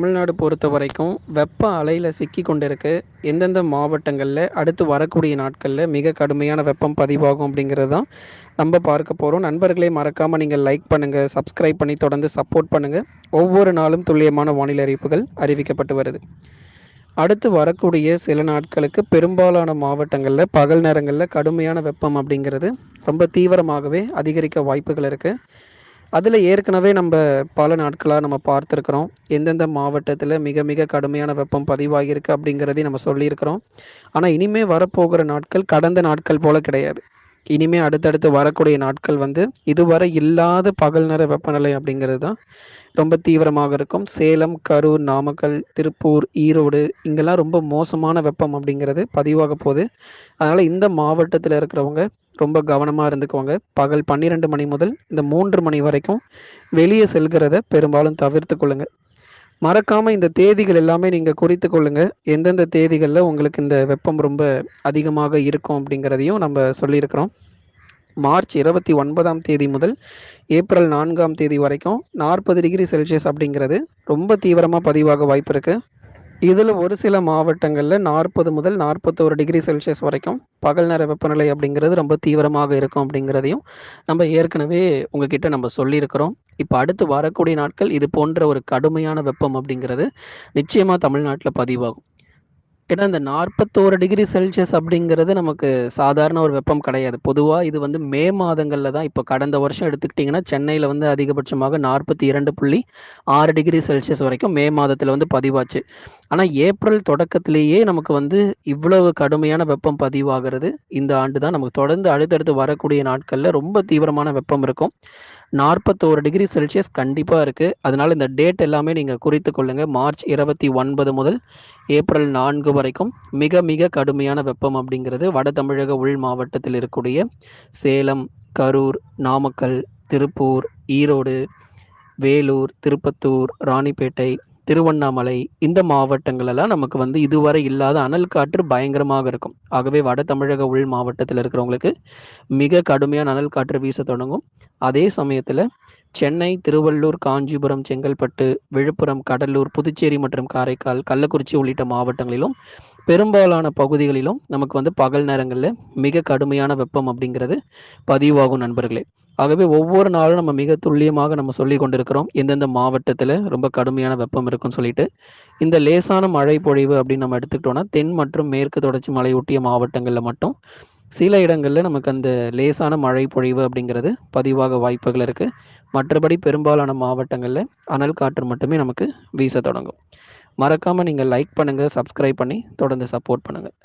தமிழ்நாடு பொறுத்த வரைக்கும் வெப்ப அலையில் சிக்கி கொண்டிருக்கு எந்தெந்த மாவட்டங்களில் அடுத்து வரக்கூடிய நாட்களில் மிக கடுமையான வெப்பம் பதிவாகும் அப்படிங்கிறது தான் நம்ம பார்க்க போகிறோம் நண்பர்களே மறக்காமல் நீங்கள் லைக் பண்ணுங்கள் சப்ஸ்கிரைப் பண்ணி தொடர்ந்து சப்போர்ட் பண்ணுங்கள் ஒவ்வொரு நாளும் துல்லியமான வானிலை அறிவிப்புகள் அறிவிக்கப்பட்டு வருது. அடுத்து வரக்கூடிய சில நாட்களுக்கு பெரும்பாலான மாவட்டங்களில் பகல் நேரங்களில் கடுமையான வெப்பம் அப்படிங்கிறது ரொம்ப தீவிரமாகவே அதிகரிக்க வாய்ப்புகள் இருக்குது அதில் ஏற்கனவே நம்ம பல நாட்களாக நம்ம பார்த்துருக்குறோம். எந்தெந்த மாவட்டத்தில் மிக மிக கடுமையான வெப்பம் பதிவாகியிருக்கு அப்படிங்கிறதையும் நம்ம சொல்லியிருக்கிறோம். ஆனால் இனிமேல் வரப்போகிற நாட்கள் கடந்த நாட்கள் போல் கிடையாது. இனிமே அடுத்தடுத்து வரக்கூடிய நாட்கள் வந்து இதுவரை இல்லாத பகல் நேர வெப்பநிலை அப்படிங்கிறது தான் ரொம்ப தீவிரமாக இருக்கும். சேலம் கரூர் நாமக்கல் திருப்பூர் ஈரோடு இங்கெல்லாம் ரொம்ப மோசமான வெப்பம் அப்படிங்கிறது பதிவாக போகுது. அதனால் இந்த மாவட்டத்தில் இருக்கிறவங்க ரொம்ப கவனமாக இருந்துக்குவாங்க பகல் பன்னிரெண்டு மணி முதல் இந்த மூன்று மணி வரைக்கும் வெளியே செல்கிறத பெரும்பாலும் தவிர்த்து கொள்ளுங்கள் மறக்காமல் இந்த தேதிகள் எல்லாமே நீங்கள் குறித்து கொள்ளுங்கள் எந்தெந்த தேதிகளில் உங்களுக்கு இந்த வெப்பம் ரொம்ப அதிகமாக இருக்கும் அப்படிங்கிறதையும் நம்ம சொல்லியிருக்கிறோம். மார்ச் இருபத்தி ஒன்பதாம் தேதி முதல் ஏப்ரல் நான்காம் தேதி வரைக்கும் நாற்பது டிகிரி செல்சியஸ் அப்படிங்கிறது ரொம்ப தீவிரமாக பதிவாக வாய்ப்பு இருக்குது இதில் ஒரு சில மாவட்டங்களில் நாற்பது முதல் நாற்பத்தோரு டிகிரி செல்சியஸ் வரைக்கும் பகல் நேர வெப்பநிலை அப்படிங்கிறது ரொம்ப தீவிரமாக இருக்கும் அப்படிங்கிறதையும் நம்ம ஏற்கனவே உங்ககிட்ட நம்ம சொல்லியிருக்கிறோம். இப்போ அடுத்து வரக்கூடிய நாட்கள் இது போன்ற ஒரு கடுமையான வெப்பம் அப்படிங்கிறது நிச்சயமாக தமிழ்நாட்டில் பதிவாகும். ஏன்னா இந்த நாற்பத்தோரு டிகிரி செல்சியஸ் அப்படிங்கிறது நமக்கு சாதாரண ஒரு வெப்பம் கிடையாது. பொதுவாக இது வந்து மே மாதங்களில் தான் இப்போ கடந்த வருஷம் எடுத்துக்கிட்டிங்கன்னா சென்னையில் வந்து அதிகபட்சமாக நாற்பத்தி இரண்டு புள்ளி ஆறு டிகிரி செல்சியஸ் வரைக்கும் மே மாதத்தில் வந்து பதிவாச்சு. ஆனால் ஏப்ரல் தொடக்கத்திலேயே நமக்கு வந்து இவ்வளவு கடுமையான வெப்பம் பதிவாகிறது. இந்த ஆண்டு தான் நமக்கு தொடர்ந்து அடுத்தடுத்து வரக்கூடிய நாட்களில் ரொம்ப தீவிரமான வெப்பம் இருக்கும். நாற்பத்தோரு டிகிரி செல்சியஸ் கண்டிப்பாக இருக்குது அதனால் இந்த டேட் எல்லாமே நீங்கள் குறித்து கொள்ளுங்கள் மார்ச் இருபத்தி ஒன்பது முதல் ஏப்ரல் நான்கு வரைக்கும் மிக மிக கடுமையான வெப்பம் அப்படிங்கிறது வட தமிழக உள் மாவட்டத்தில் இருக்கக்கூடிய சேலம் கரூர் நாமக்கல் திருப்பூர் ஈரோடு வேலூர் திருப்பத்தூர் ராணிப்பேட்டை திருவண்ணாமலை இந்த மாவட்டங்களெல்லாம் நமக்கு வந்து இதுவரை இல்லாத அனல் காற்று பயங்கரமாக இருக்கும். ஆகவே வட தமிழக உள் மாவட்டத்தில் இருக்கிறவங்களுக்கு மிக கடுமையான அனல் காற்று வீச தொடங்கும். அதே சமயத்தில் சென்னை திருவள்ளூர் காஞ்சிபுரம் செங்கல்பட்டு விழுப்புரம் கடலூர் புதுச்சேரி மற்றும் காரைக்கால் கள்ளக்குறிச்சி உள்ளிட்ட மாவட்டங்களிலும் பெரும்பாலான பகுதிகளிலும் நமக்கு வந்து பகல் நேரங்களில் மிக கடுமையான வெப்பம் அப்படிங்கிறது பதிவாகும் நண்பர்களே. ஆகவே ஒவ்வொரு நாளும் நம்ம மிக துல்லியமாக நம்ம சொல்லி கொண்டிருக்கிறோம். எந்தெந்த மாவட்டத்தில் ரொம்ப கடுமையான வெப்பம் இருக்குன்னு சொல்லிட்டு. இந்த லேசான மழை பொழிவு அப்படின்னு நம்ம எடுத்துக்கிட்டோம்னா தென் மற்றும் மேற்கு தொடர்ச்சி மலையொட்டிய மாவட்டங்களில் மட்டும். சில இடங்களில் நமக்கு அந்த லேசான மழை பொழிவு அப்படிங்கிறது பதிவாக வாய்ப்புகள் இருக்குது மற்றபடி பெரும்பாலான மாவட்டங்களில் அனல் காற்று மட்டுமே நமக்கு வீச தொடங்கும். மறக்காமல் நீங்கள் லைக் பண்ணுங்கள் சப்ஸ்கிரைப் பண்ணி தொடர்ந்து சப்போர்ட் பண்ணுங்கள்